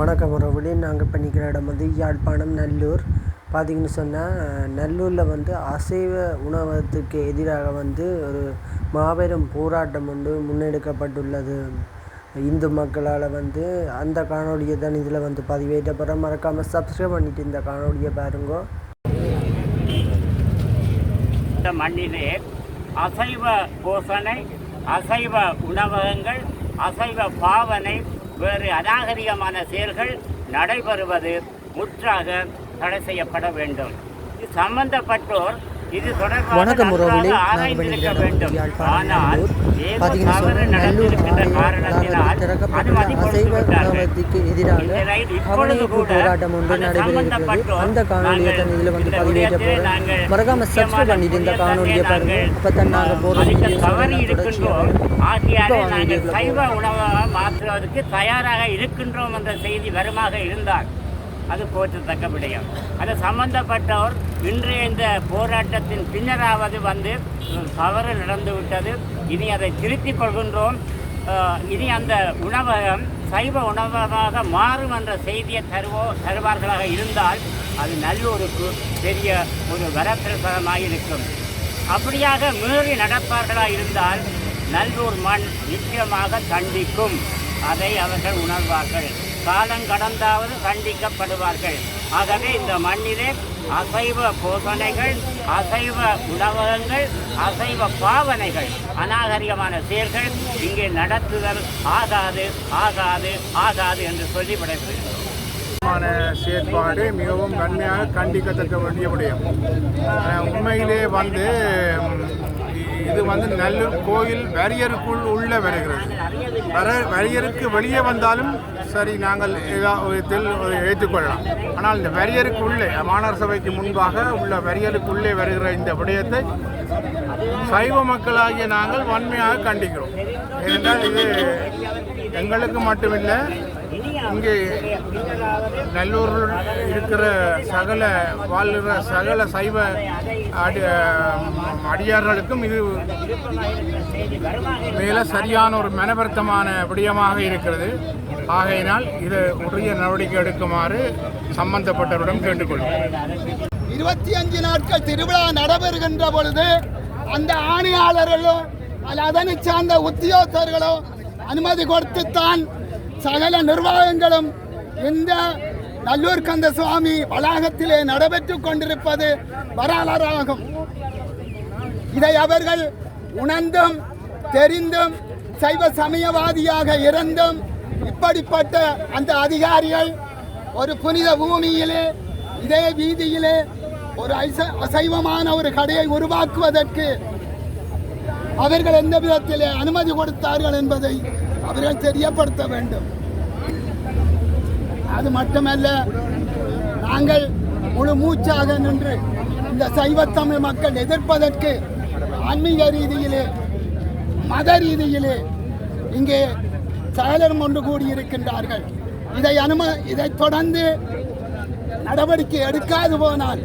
வணக்கம் உறவுகளே. நாங்கள் இப்போ நிற்கிற இடம் வந்து யாழ்ப்பாணம் நல்லூர். பார்த்தீங்கன்னு சொன்னால் நல்லூரில் வந்து அசைவ உணவகத்துக்கு எதிராக வந்து ஒரு மாபெரும் போராட்டம் வந்து முன்னெடுக்கப்பட்டுள்ளது. இந்து மக்களால் வந்து அந்த காணொலியை தான் இதில் வந்து பதிவேற்றப்படுறோம் மறக்காமல் சப்ஸ்கிரைப் பண்ணிவிட்டு இந்த காணொலியை பாருங்க. இந்த மண்ணிலே அசைவ போஷனை அசைவ உணவகங்கள் அசைவ பாவனை வேறு அநாகரிகமான செயல்கள் நடைபெறுவது முற்றாக தடை செய்யப்பட வேண்டும். இது சம்பந்தப்பட்டோர் இது தொடர்பாக ஆராய்ந்திருக்க வேண்டும். ஆனால் ஏதோ தவறு நடந்திருக்கின்ற காரணம் திறக்கப்பட்டுள்ள அசைவ உணவத்திற்கு எதிராக கவனயீர்ப்பு போராட்டம் ஒன்று நடைபெறுகிறது. அந்த காணொலியை தன் இதில் வந்து பதிவேற்ற போகிறேன் மறக்காமல் சப்ஸ்கிரைப் பண்ணிட்டு இந்த காணொலியை பாருங்க. அப்போ தான் நாங்கள் சைவ உணவாக மாற்றுவதற்கு தயாராக இருக்கின்றோம் என்ற செய்தி வருமாக இருந்தால் அது போற்றத்தக்க விடயம். அது சம்பந்தப்பட்டவர் இன்றைய இந்த போராட்டத்தின் பின்னராவது வந்து தவறு நடந்துவிட்டது. இனி அதை திருத்திக் கொள்கின்றோம். இனி அந்த உணவகம் சைவ உணவகமாக மாறும் என்ற செய்தியை தருவோ தருவார்களாக இருந்தால் அது நல்லூருக்கு பெரிய ஒரு வரப்பிரசாதமாக இருக்கும் அப்படியாக மீறி நடப்பார்களாக இருந்தால் நல்லூர் மண் நிச்சயமாக கண்டிக்கும் அதை அவர்கள் உணர்வார்கள். காலம் கடந்தாவது கண்டிக்கப்படுவார்கள் ஆகவே இந்த மண்ணிலே அசைவ போசனைகள் அசைவ உணவகங்கள் அசைவ பாவனைகள் அநாகரிகமான செயல்கள் இங்கே நடத்துதல் ஆகாது ஆகாது ஆகாது என்று சொல்லி விடைபெறுகிறோம். மான செயற்பாடு மிகவும் கண்மையாக கண்டிக்கத்தக்க வேண்டிய விடயம். உண்மையிலே வந்து இது வந்து நல்லூர் கோயில் வரியருக்குள் உள்ள வருகிறது. வர வரியருக்கு வெளியே வந்தாலும் சரி நாங்கள் ஏதாவது ஏற்றுக்கொள்ளலாம் ஆனால் இந்த வரியருக்கு உள்ளே மாநகர சபைக்கு முன்பாக உள்ள வரியருக்குள்ளே வருகிற இந்த விடயத்தை சைவ மக்களாகிய நாங்கள் வன்மையாக கண்டிக்கிறோம். ஏனென்றால் இது எங்களுக்கு மட்டுமில்லை இங்கே நல்லூரில் இருக்கிற சகல வாழ்கிற சகல சைவ அடி அடியார்களுக்கும் இது மேலே சரியான ஒரு மனவருத்தமான விடயமாக இருக்கிறது. ஆகையினால் இது உரிய நடவடிக்கை எடுக்குமாறு சம்பந்தப்பட்டவரிடம் கேட்டுக்கொள்கிறேன் இருபத்தி அஞ்சு நாட்கள் திருவிழா நடைபெறுகின்ற பொழுது அந்த ஆணையாளர்களும் அல்ல அதனை சார்ந்த உத்தியோகத்தர்களும் அனுமதி கொடுத்துத்தான் சகல நிர்வாகங்களும் இந்த நல்லூர் கந்த சுவாமி வளாகத்திலே நடைபெற்றுக் கொண்டிருப்பது வரலாறாகும். இதை அவர்கள் உணர்ந்தும் தெரிந்தும் சைவ சமயவாதியாக இருந்தும் இப்படிப்பட்ட அந்த அதிகாரிகள் ஒரு புனித பூமியிலே இதே வீதியிலே ஒரு அசைவமான ஒரு கடையை உருவாக்குவதற்கு அவர்கள் எந்த விதத்தில் அனுமதி கொடுத்தார்கள் என்பதை அவர்கள் தெரியப்படுத்த வேண்டும். அது மட்டுமல்ல நாங்கள் முழு மூச்சாக நின்று இந்த சைவத்தமிழ் மக்கள் எதிர்ப்பதற்கு ஆன்மீக ரீதியிலே மத ரீதியிலே இங்கே செயலரும் ஒன்று கூடியிருக்கின்றார்கள் இதை அனும இதைத் தொடர்ந்து நடவடிக்கை எடுக்காது போனால்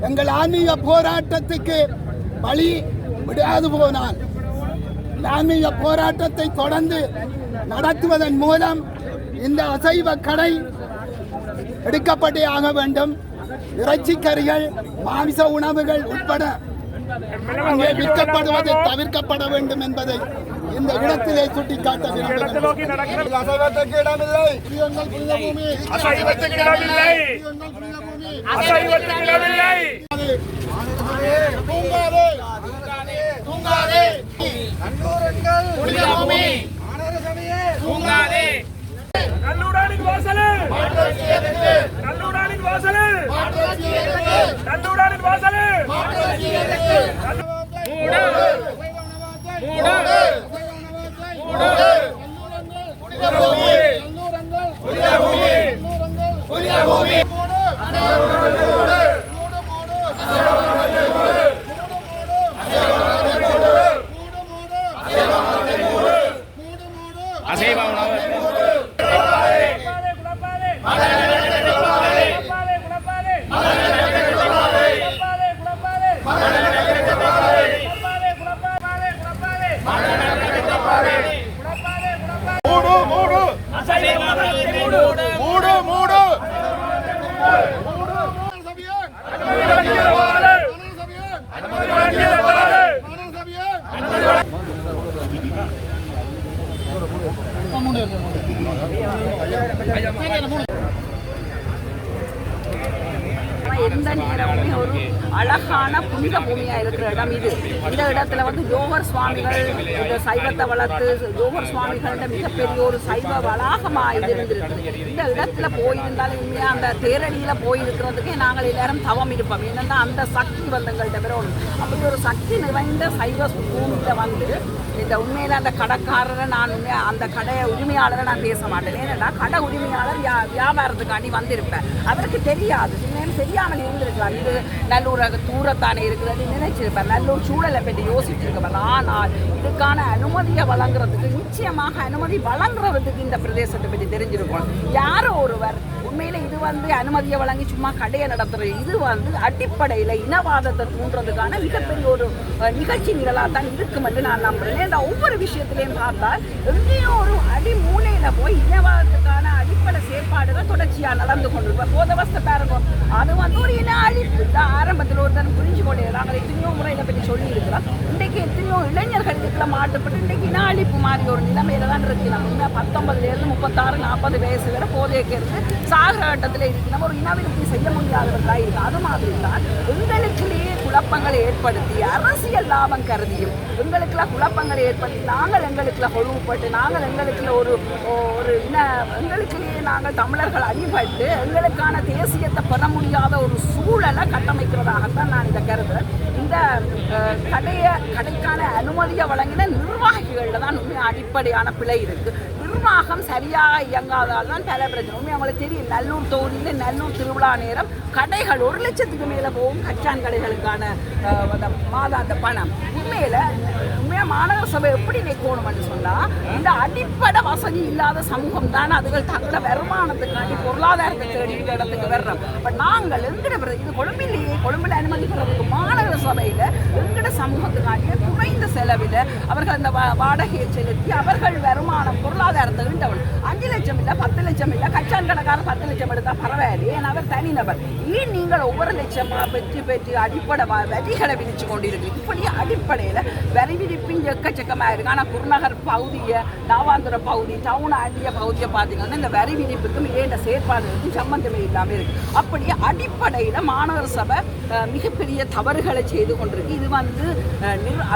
எங்கள் ஆன்மீக போராட்டத்துக்கு வழி விடாது போனால் ஆன்மீக போராட்டத்தை தொடர்ந்து நடத்துவதன் மூலம் இந்த அசைவ கடை எடுக்கப்பட்டே ஆக வேண்டும் இறைச்சிக்கறிகள் மாமிச உணவுகள் உட்பட அங்கே விற்கப்படுவது தவிர்க்கப்பட வேண்டும் என்பதை இந்த இடத்திலே சுட்டிக்காட்ட விரும்புகிறேன். தூங்காதே. நல்லூரங்கள் புனித பூமி மாநகரசபையே. தூங்காதே. நல்லூராணிக்கு வாசலே. மாற்றாட்சி எதிர்த்து நல்லூராணிக்கு பூமி நல்லூரங்கள் புனித பூமி பூமி அழகான புனித பூமியாக இருக்கிற இடம் இது. இந்த இடத்துல வந்து ஜோகர் சுவாமிகள் இந்த சைவத்தை வளர்த்து ஜோகர் சுவாமிகள்ன்ற மிகப்பெரிய ஒரு சைவ வளாகமாக இது இருந்திருக்குது. இந்த இடத்துல போயிருந்தாலும் உண்மையாக அந்த தேரடியில் போயிருக்கிறதுக்கே நாங்கள் எல்லாரும் தவம் இருப்போம். என்னன்னா அந்த சக்தி வந்தங்கள்கிட்ட எங்கள்கிட்ட அப்படி ஒரு சக்தி நிறைந்த சைவ பூமியில் வந்து இந்த உண்மையில் அந்த கடைக்காரரை நான் உண்மையாக அந்த கடை உரிமையாளரை நான் பேச மாட்டேன். ஏன்னா கடை உரிமையாளர் வியா வியாபாரத்துக்காண்டி வந்திருப்பேன். அவருக்கு தெரியாது. இன்னும் தெரியாமல் இருந்திருக்கலாம் இது நல்லூர் தூரத்தானே இருக்கிறது நினைச்சிருப்பேன். நல்லூர் சூழலை பற்றி யோசிச்சிருப்பேன் ஆனால் இதுக்கான அனுமதியை வழங்குறதுக்கு நிச்சயமாக அனுமதி வழங்குறதுக்கு இந்த பிரதேசத்தை பற்றி தெரிஞ்சிருக்கணும். யாரோ ஒருவர் உண்மையில இது வந்து அனுமதியை வழங்கி சும்மா கடையை நடத்துறது. இது வந்து அடிப்படையில் இனவாதத்தை தூண்டுறதுக்கான மிகப்பெரிய ஒரு நிகழ்ச்சி நிகழாக தான் இருக்கும் என்று நான் நம்புறேன். இந்த ஒவ்வொரு விஷயத்திலையும் பார்த்தா எங்கேயோ ஒரு அடி மூலையில போய் இனவாதத்துக்கான அடிப்படை செயற்பாடுகள் தொடர்ச்சியா நடந்து கொண்டிருப்போம் போதவஸ்த பாருங்க அது வந்து ஒரு இன அழிப்பு. தான் ஆரம்பத்தில் ஒருத்தன் புரிஞ்சு கொண்டே நாங்கள் எத்தனையோ முறை இதை பற்றி சொல்லி இருக்கிறோம் இன்றைக்கு எத்தனையோ இளைஞர்கள் மாட்டுப்பட்டு இன்றைக்கு இன அழிப்பு மாதிரி ஒரு நிலைமையில தான் இருக்கு நம்ம உண்மையா முப்பத்தாறு நாற்பது வயசு வரை போதைக்கு இருந்து சாகர கட்டத்தில் இருக்கு நம்ம ஒரு இனவிருத்தி செய்ய முடியாதவர்களாக இருக்குது அது மாதிரி தான் எங்களுக்குள்ளேயே குழப்பங்களை ஏற்படுத்தி அரசியல் லாபம் கருதியும். எங்களுக்குலாம் குழப்பங்களை ஏற்படுத்தி நாங்கள் எங்களுக்குள்ள கொழுவுப்பட்டு நாங்கள் எங்களுக்குள்ள ஒரு ஒரு என்ன எங்களுக்குள்ளேயே நாங்கள் தமிழர்கள் அடிபட்டு எங்களுக்கான தேசியத்தை பெற முடியாத ஒரு சூழலை கட்டமைக்கிறதாகத்தான் நான் இதை கருதுறேன். இந்த கடையை கடைக்கான அனுமதியை வழங்கின நிர்வாகிகளில் தான் உண்மை அடிப்படையான பிழை இருக்குது நிர்வாகம் சரியாக இயங்காதால் தான் பல பிரச்சனை. உண்மை அவங்களுக்கு தெரியும் நல்லூர் தொகுதியில் நல்லூர் திருவிழா நேரம் கடைகள் ஒரு லட்சத்துக்கு மேலே போகும் கச்சான் கடைகளுக்கான மாதா அந்த மாதாந்த பணம். உண்மையில் உண்மையாக மாநகர சபை எப்படி நிற்கணும்னு சொன்னால் இந்த அடிப்படை வசதி இல்லாத சமூகம் தான் அதுகள் தங்கள வருமானத்துக்காண்டி பொருளாதாரத்தை தேடி இடத்துக்கு வர்றோம். பட் நாங்கள் எங்கட இது கொழும்பிலேயே கொழும்பில் அனுமதிக்கிறதுக்கு மாநகர சபையில் எங்கட சமூகத்துக்காண்டிய குறைந்த செலவில் அவர்கள் அந்த வா- வாடகையை செலுத்தி அவர்கள் வருமானம் பொருளாதாரத்தை ஈண்டவன் அஞ்சு லட்சம் இல்லை பத்து லட்சம் இல்லை கச்சான் கணக்காரர் பத்து லட்சம் எடுத்தால் பரவாயில்லை ஏன்னா அவர் தனிநபர் ஏன் நீங்கள் ஒவ்வொரு லட்சமாக பெற்று பெற்று அடிப்படை வரிகளை விதிச்சு கொண்டிருக்கு இப்படி அடிப்படையில் வரி விதிப்பின் எக்கச்சக்கமாக இருக்குது ஆனால் குருநகர் பகுதியை நாவாந்துர பகுதி டவுன் ஆண்டிய பகுதியை பார்த்தீங்கன்னா இந்த வரி விதிப்புக்கும் ஏண்ட செயற்பாடுகளுக்கும் சம்பந்தமே இல்லாமல் இருக்குது அப்படி அடிப்படையில் மாணவர் சபை மிகப்பெரிய தவறுகளை செய்து கொண்டிருக்கு இது வந்து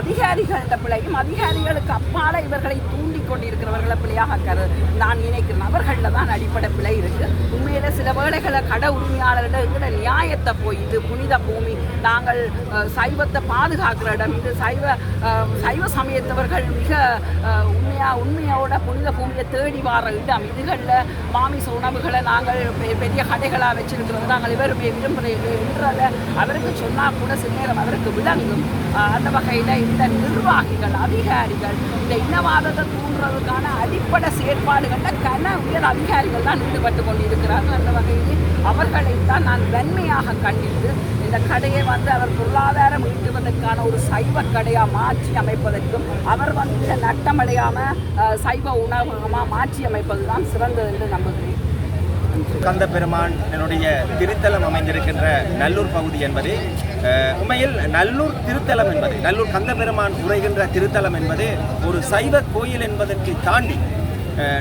அதிகாரிகளிட பிள்ளையும் அதிகாரிகளுக்கு அப்பால இவர்களை தூண்டி கொண்டிருக்கிறவர்களை பிழையாக கரு நான் நினைக்கிறேன் அவர்களில் தான் அடிப்படை பிழை இருக்கு. உண்மையில சில வேளைகளை கட உரிமையாளர்கிட்ட இருக்கிற நியாயத்தை போய் இது புனித பூமி நாங்கள் சைவத்தை பாதுகாக்கிற இடம் இது சைவ சைவ சமயத்தவர்கள் மிக உண்மையாக உண்மையா உண்மையோட புனித பூமியை தேடி வார இடம். இதுகளில் மாமிச உணவுகளை நாங்கள் பெரிய கடைகளாக வச்சிருக்கிறோம். நாங்கள் இவருமே விரும்புகிறத அவருக்கு சொன்னால் கூட சில நேரம் அவருக்கு விளங்கும். அந்த வகையில் இந்த நிர்வாகிகள் அதிகாரிகள் இந்த இனவாதத்தை தூண்டுறதுக்கான அடிப்படை செயற்பாடுகளில் கன உயர் அதிகாரிகள் தான் ஈடுபட்டு கொண்டிருக்கிறார்கள். அந்த வகையில் அவர்களை தான் நான் வன்மையாக கண்டித்து இந்த கடையை வந்து அவர் பொருளாதாரம் ஈட்டுவதற்கான ஒரு சைவ கடையாக மாற்றி அமைப்பதற்கும் அவர் வந்து நட்டமடையாமல் சைவ உணவகமாக மாற்றி அமைப்பது தான் சிறந்தது என்று நம்புகிறேன். கந்த பெருமான் என்னுடைய திருத்தலம் அமைந்திருக்கின்ற நல்லூர் பகுதி என்பது உண்மையில் நல்லூர் திருத்தலம் என்பது நல்லூர் கந்த பெருமான் உரைகின்ற திருத்தலம் என்பது ஒரு சைவ கோயில் என்பதற்கு தாண்டி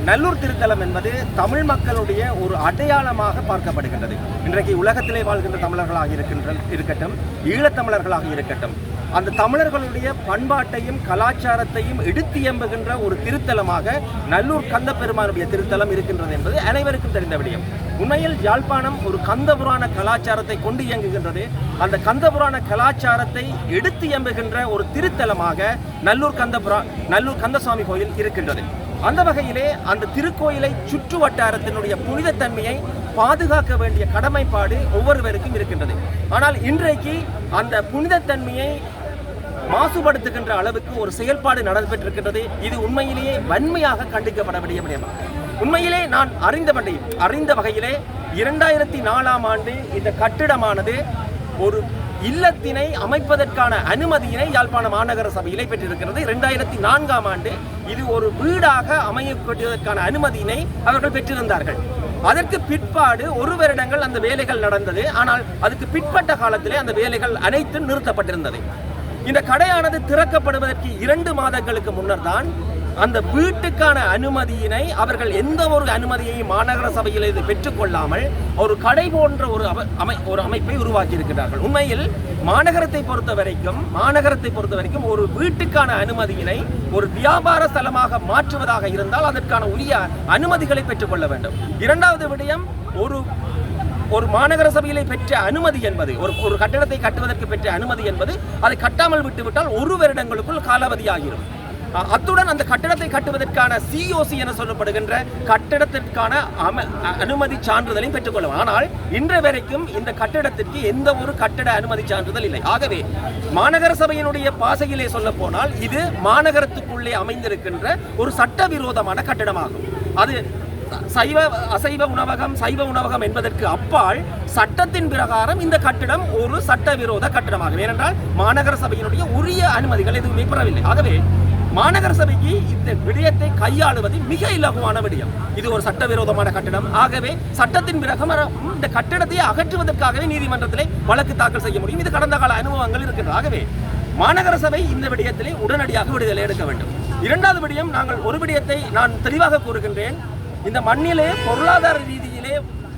நல்லூர் திருத்தலம் என்பது தமிழ் மக்களுடைய ஒரு அடையாளமாக பார்க்கப்படுகின்றது. இன்றைக்கு உலகத்திலே வாழ்கின்ற தமிழர்களாக இருக்கின்ற இருக்கட்டும் ஈழத்தமிழர்களாக இருக்கட்டும் அந்த தமிழர்களுடைய பண்பாட்டையும் கலாச்சாரத்தையும் எடுத்தியம்புகின்ற ஒரு திருத்தலமாக நல்லூர் கந்த பெருமானுடைய திருத்தலம் இருக்கின்றது என்பது அனைவருக்கும் தெரிந்த விடயம். உண்மையில் யாழ்ப்பாணம் ஒரு கந்தபுராண கலாச்சாரத்தை கொண்டு இயங்குகின்றது. அந்த கந்தபுராண கலாச்சாரத்தை எடுத்து எம்புகின்ற ஒரு திருத்தலமாக நல்லூர் கந்தபுரா நல்லூர் கந்தசுவாமி கோயில் இருக்கின்றது. அந்த வகையிலே அந்த திருக்கோயிலை சுற்று வட்டாரத்தினுடைய புனிதத்தன்மையை பாதுகாக்க வேண்டிய கடமைப்பாடு ஒவ்வொருவருக்கும் இருக்கின்றது. ஆனால் இன்றைக்கு அந்த புனிதத்தன்மையை மாசுபடுத்துகின்ற அளவுக்கு ஒரு செயல்பாடு நடைபெற்றிருக்கின்றது. இது உண்மையிலேயே வன்மையாக கண்டிக்கப்பட வேண்டிய விடயம். உண்மையிலே நான் அறிந்த வண்டி அறிந்த வகையிலே இரண்டாயிரத்தி நாலாம் ஆண்டு இந்த கட்டிடமானது ஒரு இல்லத்தினை அமைப்பதற்கான அனுமதியினை யாழ்ப்பாண மாநகர சபையிலே பெற்றிருக்கிறது. இரண்டாயிரத்தி நான்காம் ஆண்டு இது ஒரு வீடாக அமையக்கூடியதற்கான அனுமதியினை அவர்கள் பெற்றிருந்தார்கள். அதற்கு பிற்பாடு ஒரு வருடங்கள் அந்த வேலைகள் நடந்தது. ஆனால் அதுக்கு பிற்பட்ட காலத்திலே அந்த வேலைகள் அனைத்தும் நிறுத்தப்பட்டிருந்தது. இந்த கடையானது திறக்கப்படுவதற்கு இரண்டு மாதங்களுக்கு முன்னர் தான் அந்த வீட்டுக்கான அனுமதியினை அவர்கள் எந்த ஒரு அனுமதியையும் மாநகர சபையில் இது பெற்றுக்கொள்ளாமல் ஒரு கடை போன்ற ஒரு அமை ஒரு அமைப்பை உருவாக்கி இருக்கிறார்கள் உண்மையில் மாநகரத்தை பொறுத்த வரைக்கும் மாநகரத்தை பொறுத்த வரைக்கும் ஒரு வீட்டுக்கான அனுமதியினை ஒரு வியாபார ஸ்தலமாக மாற்றுவதாக இருந்தால் அதற்கான உரிய அனுமதிகளை பெற்றுக்கொள்ள வேண்டும். இரண்டாவது விடயம் ஒரு ஒரு மாநகர சபையிலே பெற்ற அனுமதி என்பது ஒரு ஒரு கட்டடத்தை கட்டுவதற்கு பெற்ற அனுமதி என்பது அதை கட்டாமல் விட்டுவிட்டால் ஒரு வருடங்களுக்குள் காலாவதியாகிரும் அத்துடன் அந்த கட்டடத்தை கட்டுவதற்கான சிஓசி என சொல்லப்படுகின்ற கட்டடத்திற்கான அம அனுமதி சான்றிதழையும் பெற்றுக்கொள்ளும் ஆனால் இன்று வரைக்கும் இந்த கட்டடத்திற்கு எந்த ஒரு கட்டட அனுமதி சான்றிதழ் இல்லை. ஆகவே மாநகர சபையினுடைய பாசையிலே சொல்ல போனால் இது மாநகரத்துக்குள்ளே அமைந்திருக்கின்ற ஒரு சட்டவிரோதமான கட்டடமாகும். அது சைவ அசைவ உணவகம் சைவ உணவகம் என்பதற்கு அப்பால் சட்டத்தின் பிரகாரம் இந்த கட்டிடம் ஒரு சட்டவிரோத கட்டிடமாகும். ஏனென்றால் மாநகர சபையினுடைய உரிய அனுமதிகள் எதுவுமே பெறவில்லை. ஆகவே மாநகர சபைக்கு இந்த விடயத்தை கையாளுவது மிக இலகுவான விடயம். இது ஒரு சட்டவிரோதமான கட்டிடம். ஆகவே சட்டத்தின் பிரகாரம் இந்த கட்டிடத்தை அகற்றுவதற்காகவே நீதிமன்றத்திலே வழக்கு தாக்கல் செய்ய முடியும். இது கடந்த கால அனுபவங்கள் இருக்கின்றது ஆகவே மாநகர சபை இந்த விடயத்திலே உடனடியாக விடுதலை எடுக்க வேண்டும். இரண்டாவது விடயம் நாங்கள் ஒரு விடயத்தை நான் தெளிவாக கூறுகின்றேன். இந்த மண்ணிலே பொருளாதார ரீதி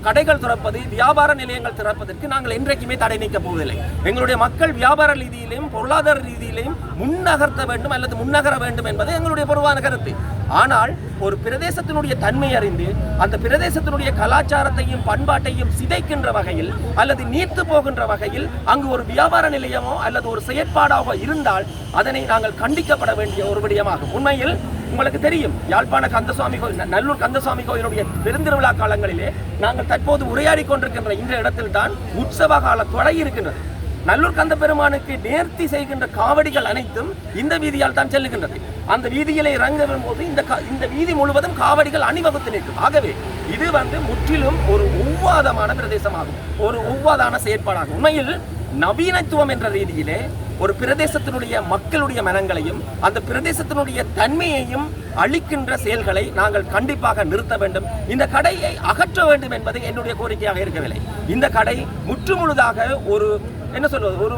கடைகள் திறப்பது வியாபார நிலையங்கள் திறப்பதற்கு நாங்கள் என்றைக்குமே தடை நீக்கப் போவதில்லை. எங்களுடைய மக்கள் வியாபார ரீதியிலையும் பொருளாதார ரீதியிலையும் முன்னகர்த்த வேண்டும் அல்லது முன்னகர வேண்டும் என்பது எங்களுடைய பொதுவான கருத்து. ஆனால் ஒரு பிரதேசத்தினுடைய தன்மை அறிந்து அந்த பிரதேசத்தினுடைய கலாச்சாரத்தையும் பண்பாட்டையும் சிதைக்கின்ற வகையில் அல்லது நீர்த்து போகின்ற வகையில் அங்கு ஒரு வியாபார நிலையமோ அல்லது ஒரு செயற்பாடாக இருந்தால் அதனை நாங்கள் கண்டிக்கப்பட வேண்டிய ஒரு விடயமாகும். உண்மையில் உங்களுக்கு தெரியும் யாழ்ப்பாண கந்தசுவாமி கோயில் நல்லூர் கந்தசுவாமி கோயிலுடைய பெருந்திருவிழா காலங்களிலே நாங்கள் தற்போது உரையாடி கொண்டிருக்கின்ற இந்த இடத்தில் தான் உற்சவ கால தொலை இருக்கின்றது. நல்லூர் கந்த பெருமானுக்கு நேர்த்தி செய்கின்ற காவடிகள் அனைத்தும் இந்த வீதியால் தான் செல்லுகின்றது. அந்த வீதியிலே இறங்க வரும்போது இந்த கா- இந்த வீதி முழுவதும் காவடிகள் அணிவகுத்து நிற்கும். ஆகவே இது வந்து முற்றிலும் ஒரு ஒவ்வாதமான பிரதேசமாகும். ஒரு ஒவ்வாதான செயற்பாடாகும். உண்மையில் நவீனத்துவம் என்ற ரீதியிலே ஒரு பிரதேசத்தினுடைய மக்களுடைய மனங்களையும் அந்த பிரதேசத்தினுடைய தன்மையையும் அழிக்கின்ற செயல்களை நாங்கள் கண்டிப்பாக நிறுத்த வேண்டும். இந்த கடையை அகற்ற வேண்டும் என்பது என்னுடைய கோரிக்கையாக இருக்கவில்லை. இந்த கடை முற்றுமுழுதாக ஒரு என்ன சொல்வது ஒரு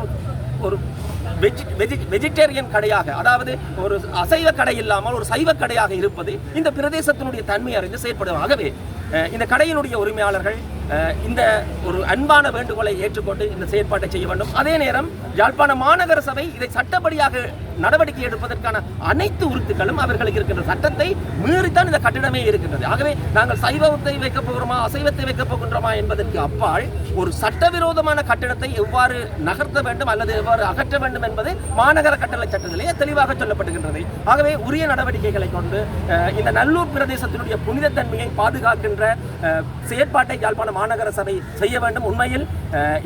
ஒரு வெஜி வெஜி வெஜிடேரியன் கடையாக அதாவது ஒரு அசைவ கடை இல்லாமல் ஒரு சைவ கடையாக இருப்பது இந்த பிரதேசத்தினுடைய தன்மை அறிந்து செயற்படும் ஆகவே இந்த கடையினுடைய உரிமையாளர்கள் இந்த ஒரு அன்பான வேண்டுகோளை ஏற்றுக்கொண்டு இந்த செயற்பாட்டை செய்ய வேண்டும். அதே நேரம் யாழ்ப்பாண மாநகர சபை இதை சட்டப்படியாக நடவடிக்கை எடுப்பதற்கான அனைத்து உறுத்துக்களும் அவர்களுக்கு இருக்கின்ற சட்டத்தை மீறித்தான் இந்த கட்டிடமே இருக்கின்றது. ஆகவே நாங்கள் சைவத்தை வைக்கப் போகிறோமா அசைவத்தை வைக்கப் போகின்றோமா என்பதற்கு அப்பால் ஒரு சட்டவிரோதமான கட்டிடத்தை எவ்வாறு நகர்த்த வேண்டும் அல்லது எவ்வாறு அகற்ற வேண்டும் என்பது மாநகர கட்டளை சட்டத்திலேயே தெளிவாக சொல்லப்படுகின்றது ஆகவே உரிய நடவடிக்கைகளை கொண்டு இந்த நல்லூர் பிரதேசத்தினுடைய புனிதத்தன்மையை பாதுகாக்கின்ற என்ற செயற்பாட்டை யாழ்ப்பாண மாநகர சபை செய்ய வேண்டும். உண்மையில்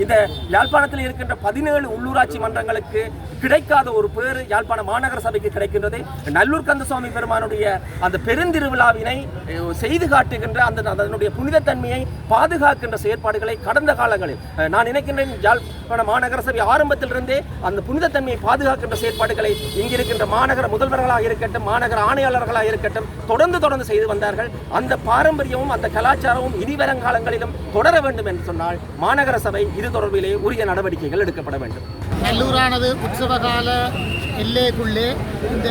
இந்த யாழ்ப்பாணத்தில் இருக்கின்ற பதினேழு உள்ளூராட்சி மன்றங்களுக்கு கிடைக்காத ஒரு பேர் யாழ்ப்பாண மாநகர சபைக்கு கிடைக்கின்றது. நல்லூர் கந்தசுவாமி பெருமானுடைய அந்த பெருந்திருவிழாவினை செய்து காட்டுகின்ற அந்த அதனுடைய புனிதத்தன்மையை பாதுகாக்கின்ற செயற்பாடுகளை கடந்த காலங்களில் நான் நினைக்கின்றேன் யாழ்ப்பாண மாநகர சபை ஆரம்பத்திலிருந்தே அந்த புனிதத்தன்மையை பாதுகாக்கின்ற செயற்பாடுகளை இங்கிருக்கின்ற மாநகர முதல்வர்களாக இருக்கட்டும் மாநகர ஆணையாளர்களாக இருக்கட்டும் தொடர்ந்து தொடர்ந்து செய்து வந்தார்கள். அந்த பாரம்பரியமும் அந்த கலாச்சாரமும் இனி வருங்காலங்களிலும் தொடர வேண்டும் என்று சொன்னால் மாநகர சபை இது தொடர்பிலே உரிய நடவடிக்கைகள் எடுக்கப்பட வேண்டும். நல்லூரானது உற்சவகால எல்லைக்குள்ளே இந்த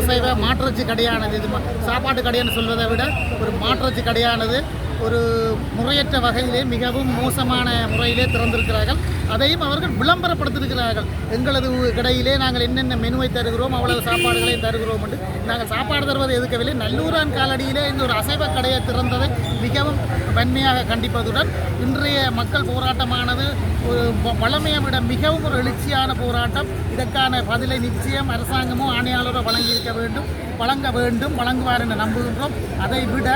அசைவ மாற்றச்சி கடையானது. இது சாப்பாட்டு கடைன்னு சொல்வதை விட ஒரு மாற்றச்சி கடையானது ஒரு முறையற்ற வகையிலே மிகவும் மோசமான முறையிலே திறந்திருக்கிறார்கள். அதையும் அவர்கள் விளம்பரப்படுத்திருக்கிறார்கள் எங்களது கடையிலே நாங்கள் என்னென்ன மெனுவை தருகிறோம் அவ்வளவு சாப்பாடுகளையும் தருகிறோம் என்று. நாங்கள் சாப்பாடு தருவதை எதுக்கவில்லை நல்லூரான் காலடியிலே இந்த ஒரு அசைவ கடையை திறந்ததை மிகவும் வன்மையாக கண்டிப்பதுடன் இன்றைய மக்கள் போராட்டமானது ஒரு வ- வளமையை விட மிகவும் ஒரு எழுச்சியான போராட்டம். இதற்கான பதிலை நிச்சயம் அரசாங்கமோ ஆணையாளரோ வழங்கியிருக்க வேண்டும். வழங்க வேண்டும் வழங்குவார் என்று நம்புகின்றோம். அதை விட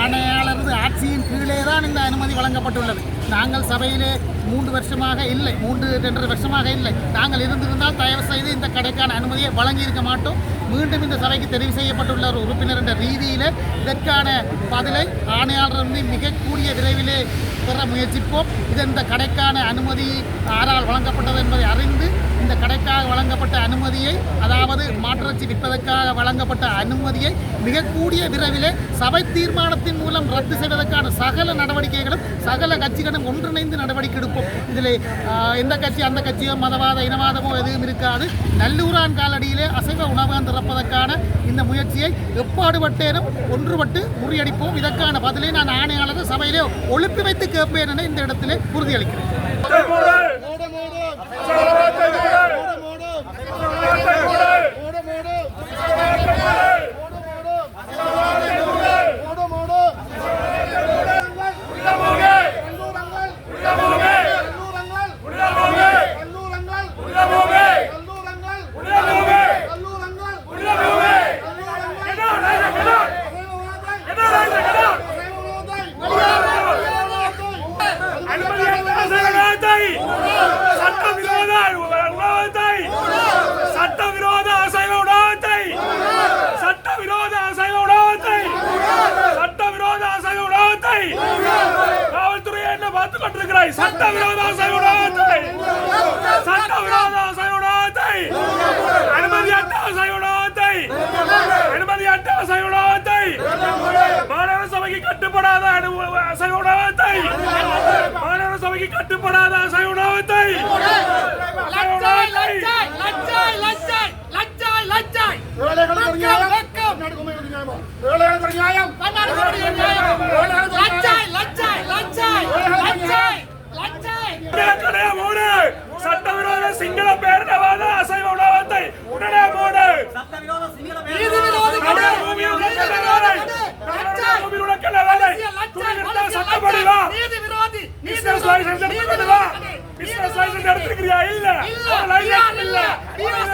ஆணையாளரது ஆட்சியின் கீழே தான் இந்த அனுமதி வழங்கப்பட்டுள்ளது. நாங்கள் சபையிலே மூன்று வருஷமாக இல்லை மூன்று ரெண்டரை வருஷமாக இல்லை. நாங்கள் இருந்திருந்தால் தயவு செய்து இந்த கடைக்கான அனுமதியை வழங்கியிருக்க மாட்டோம். மீண்டும் இந்த சபைக்கு தெரிவு செய்யப்பட்டுள்ள ஒரு உறுப்பினர் என்ற ரீதியில் இதற்கான பதிலை ஆணையாளர் வந்து மிக கூடிய விரைவிலே பெற முயற்சிப்போம். இது இந்த கடைக்கான அனுமதி யாரால் வழங்கப்பட்டது என்பதை அறிந்து இந்த கடைக்காக வழங்கப்பட்ட அனுமதியை அதாவது மாற்றச்சி விற்பதற்காக வழங்கப்பட்ட அனுமதியை மிக கூடிய விரைவிலே சபை தீர்மானத்தின் மூலம் ரத்து செய்வதற்கான சகல நடவடிக்கைகளும் சகல கட்சிகளும் ஒன்றிணைந்து நடவடிக்கை எடுப்போம். இதில் எந்த கட்சி அந்த கட்சியோ மதவாத இனவாதமோ எதுவும் இருக்காது. நல்லூரான் காலடியிலே அசைவ உணவகம் திறப்பதற்கான இந்த முயற்சியை எப்பாடுபட்டேனும் ஒன்றுபட்டு முறியடிப்போம். இதற்கான பதிலை நான் ஆணையாளர் சபையிலே ஒழுப்பி வைத்து கேட்பேன் என இந்த இடத்திலே உறுதியளிக்கிறேன் சட்டவிரோத உணவகத்தை சட்டவிரோத அசைவ உணவகத்தை சட்டவிரோத அசைவ உணவகத்தை சட்டவிரோத அசைவ உணவகத்தை காவல்துறை என்ன பார்த்து கொண்டிருக்கிறாய் சட்டவிரோத அசைவ உணவகத்தை சட்டவிரோத அசைவ உணவகத்தை அனுமதியற்ற அசைவ உணவகத்தை அனுமதியற்ற அசைவ உணவகத்தை மாநகர சபைக்கு கட்டுப்படாத அசை உணவத்தை உணவகத்தை மாநகர சபைக்கு கட்டுப்படாத அசைவ உணவகத்தை நியாயம் நியாயம் உடனே மூடு சட்டவிரோத சிங்கள பேரினவாத அசைவ உணவகத்தை உடனே மூடு பிசினஸ் லைசன்ஸ் எடுத்துக்கிறியா இல்ல. இல்ல.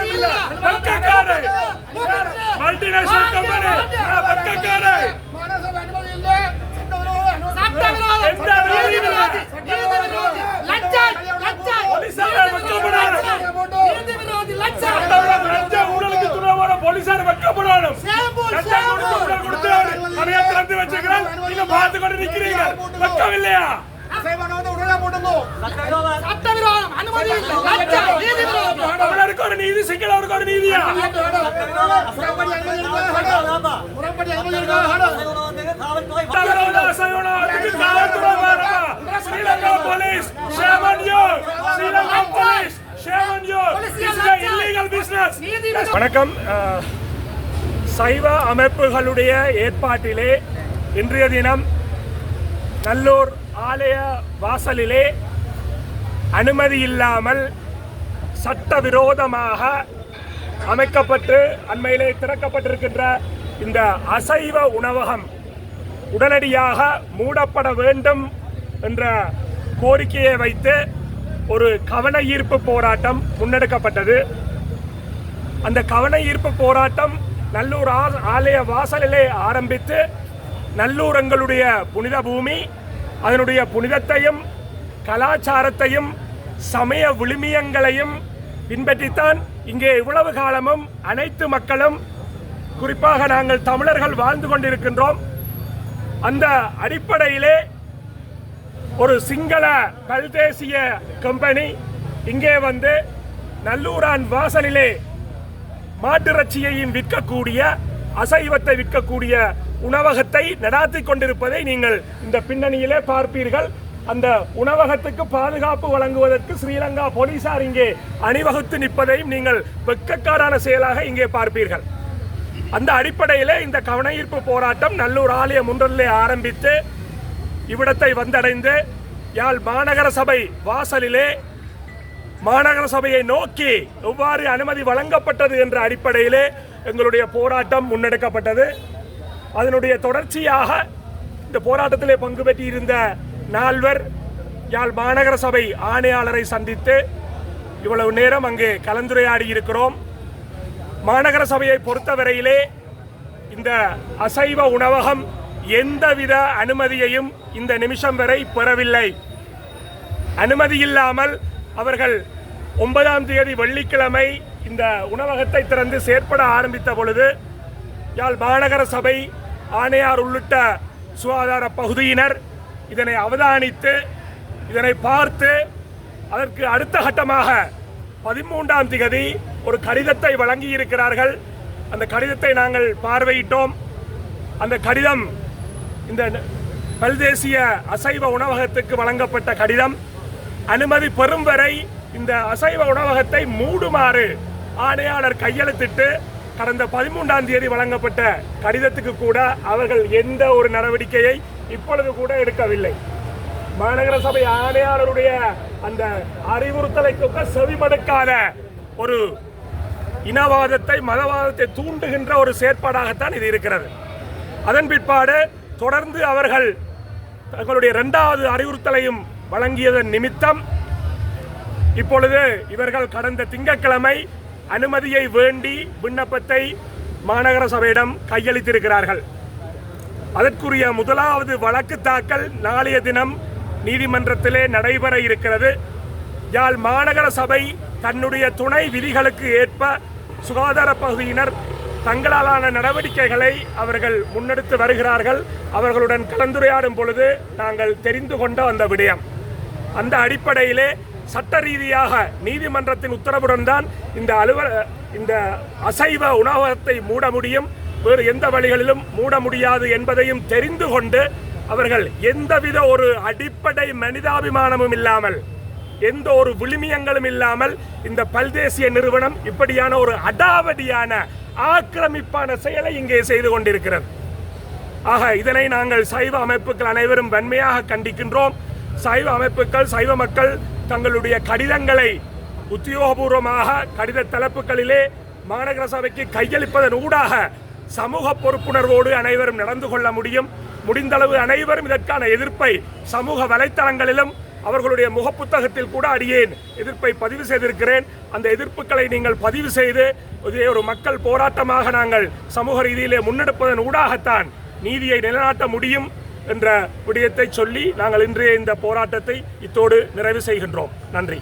இல்ல. பக்கக்காரு மல்டிநேஷனல் கம்பெனி வெக்கப்படாது சட்டவிரோத. லஞ்ச ஊழலுக்கு துணைவோட போலீசார் வெக்கப்படணும். லஞ்சம் கொடுத்து நிறைய திறந்து வச்சுக்கிறேன். நீங்க பார்த்து கொண்டு நிக்கிறீங்க வெக்கம் இல்லையா ஒரு நீதி சிங்களவருக்கு ஒரு நீதியா? ஸ்ரீலங்கா போலீஸ். ஸ்ரீலங்கா போலீஸ். வணக்கம் சைவ அமைப்புகளுடைய ஏற்பாட்டிலே இன்றைய தினம் நல்லூர் ஆலய வாசலிலே அனுமதி இல்லாமல் சட்டவிரோதமாக அமைக்கப்பட்டு அண்மையிலே திறக்கப்பட்டிருக்கின்ற இந்த அசைவ உணவகம் உடனடியாக மூடப்பட வேண்டும் என்ற கோரிக்கையை வைத்து ஒரு கவன ஈர்ப்பு போராட்டம் முன்னெடுக்கப்பட்டது. அந்த கவன ஈர்ப்பு போராட்டம் நல்லூர் ஆ- ஆலய வாசலிலே ஆரம்பித்து நல்லூர் எங்களுடைய புனித பூமி அதனுடைய புனிதத்தையும் கலாச்சாரத்தையும் சமய விழுமியங்களையும் பின்பற்றித்தான் இங்கே இவ்வளவு காலமும் அனைத்து மக்களும் குறிப்பாக நாங்கள் தமிழர்கள் வாழ்ந்து கொண்டிருக்கின்றோம். அந்த அடிப்படையிலே ஒரு சிங்கள கல்தேசிய கம்பெனி இங்கே வந்து நல்லூரான் வாசலிலே மாட்டிறைச்சியையும் விற்கக்கூடிய அசைவத்தை விற்கக்கூடிய உணவகத்தை நடாத்தி கொண்டிருப்பதை நீங்கள் இந்த பின்னணியிலே பார்ப்பீர்கள். அந்த உணவகத்துக்கு பாதுகாப்பு வழங்குவதற்கு ஸ்ரீலங்கா போலீசார் இங்கே அணிவகுத்து நிற்பதையும் நீங்கள் வெட்கக்காரான செயலாக இங்கே பார்ப்பீர்கள். அந்த அடிப்படையில் இந்த கவனஈர்ப்பு போராட்டம் நல்லூர் ஆலயம் ஒன்றிலே ஆரம்பித்து இவ்விடத்தை வந்தடைந்து யாழ் மாநகர சபை வாசலிலே மாநகர சபையை நோக்கி எவ்வாறு அனுமதி வழங்கப்பட்டது என்ற அடிப்படையிலே எங்களுடைய போராட்டம் முன்னெடுக்கப்பட்டது. அதனுடைய தொடர்ச்சியாக இந்த போராட்டத்திலே பங்கு பெற்றிருந்த நால்வர் யாழ் மாநகர சபை ஆணையாளரை சந்தித்து இவ்வளவு நேரம் அங்கே கலந்துரையாடி இருக்கிறோம் மாநகர சபையை பொறுத்தவரையிலே இந்த அசைவ உணவகம் எந்தவித அனுமதியையும் இந்த நிமிஷம் வரை பெறவில்லை. அனுமதி இல்லாமல் அவர்கள் ஒன்பதாம் தேதி வெள்ளிக்கிழமை இந்த உணவகத்தை திறந்து செயற்பட ஆரம்பித்த பொழுது யாழ் மாநகர சபை ஆணையார் உள்ளிட்ட சுகாதார பகுதியினர் இதனை அவதானித்து இதனை பார்த்து அதற்கு அடுத்த கட்டமாக பதிமூன்றாம் திகதி ஒரு கடிதத்தை வழங்கி இருக்கிறார்கள் அந்த கடிதத்தை நாங்கள் பார்வையிட்டோம். அந்த கடிதம் இந்த பல்தேசிய அசைவ உணவகத்துக்கு வழங்கப்பட்ட கடிதம். அனுமதி பெறும் வரை இந்த அசைவ உணவகத்தை மூடுமாறு ஆணையாளர் கையெழுத்திட்டு கடந்த பதிமூன்றாம் தேதி வழங்கப்பட்ட கடிதத்துக்கு கூட அவர்கள் எந்த ஒரு நடவடிக்கையை இப்பொழுது கூட எடுக்கவில்லை. மாநகர சபை ஆணையாளருடைய அந்த அறிவுறுத்தலை கூட செவிமடுக்காத ஒரு இனவாதத்தை மதவாதத்தை தூண்டுகின்ற ஒரு செயற்பாடாகத்தான் இது இருக்கிறது. அதன் பிற்பாடு தொடர்ந்து அவர்கள் தங்களுடைய இரண்டாவது அறிவுறுத்தலையும் வழங்கியதன் நிமித்தம் இப்பொழுது இவர்கள் கடந்த திங்கட்கிழமை அனுமதியை வேண்டி விண்ணப்பத்தை மாநகர சபையிடம் கையளித்திருக்கிறார்கள். அதற்குரிய முதலாவது வழக்கு தாக்கல் நாளைய தினம் நீதிமன்றத்திலே நடைபெற இருக்கிறது. யாழ் மாநகர சபை தன்னுடைய துணை விதிகளுக்கு ஏற்ப சுகாதார பகுதியினர் தங்களாலான நடவடிக்கைகளை அவர்கள் முன்னெடுத்து வருகிறார்கள். அவர்களுடன் கலந்துரையாடும் பொழுது நாங்கள் தெரிந்து கொண்ட அந்த விடயம். அந்த அடிப்படையிலே சட்ட ரீதியாக நீதிமன்றத்தின் உத்தரவுடன் தான் இந்த அலுவல இந்த அசைவ உணவகத்தை மூட முடியும். வேறு எந்த வழிகளிலும் மூட முடியாது என்பதையும் தெரிந்து கொண்டு அவர்கள் எந்தவித ஒரு அடிப்படை மனிதாபிமானமும் இல்லாமல் எந்த ஒரு விழுமியங்களும் இல்லாமல் இந்த பல்தேசிய நிறுவனம் இப்படியான ஒரு அடாவடியான ஆக்கிரமிப்பான செயலை இங்கே செய்து கொண்டிருக்கிறது. ஆக இதனை நாங்கள் சைவ அமைப்புகள் அனைவரும் வன்மையாக கண்டிக்கின்றோம். சைவ அமைப்புகள் சைவ மக்கள் தங்களுடைய கடிதங்களை உத்தியோகபூர்வமாக கடித தலைப்புகளிலே மாநகர சபைக்கு கையளிப்பதன் ஊடாக சமூக பொறுப்புணர்வோடு அனைவரும் நடந்து கொள்ள முடியும். முடிந்தளவு அனைவரும் இதற்கான எதிர்ப்பை சமூக வலைத்தளங்களிலும் அவர்களுடைய முகப்புத்தகத்தில் கூட அடியேன். எதிர்ப்பை பதிவு செய்திருக்கிறேன். அந்த எதிர்ப்புகளை நீங்கள் பதிவு செய்து இதே ஒரு மக்கள் போராட்டமாக நாங்கள் சமூக ரீதியிலே முன்னெடுப்பதன் ஊடாகத்தான் நீதியை நிலைநாட்ட முடியும் என்ற விடயத்தை சொல்லி நாங்கள் இன்றைய இந்த போராட்டத்தை இத்தோடு நிறைவு செய்கின்றோம். நன்றி.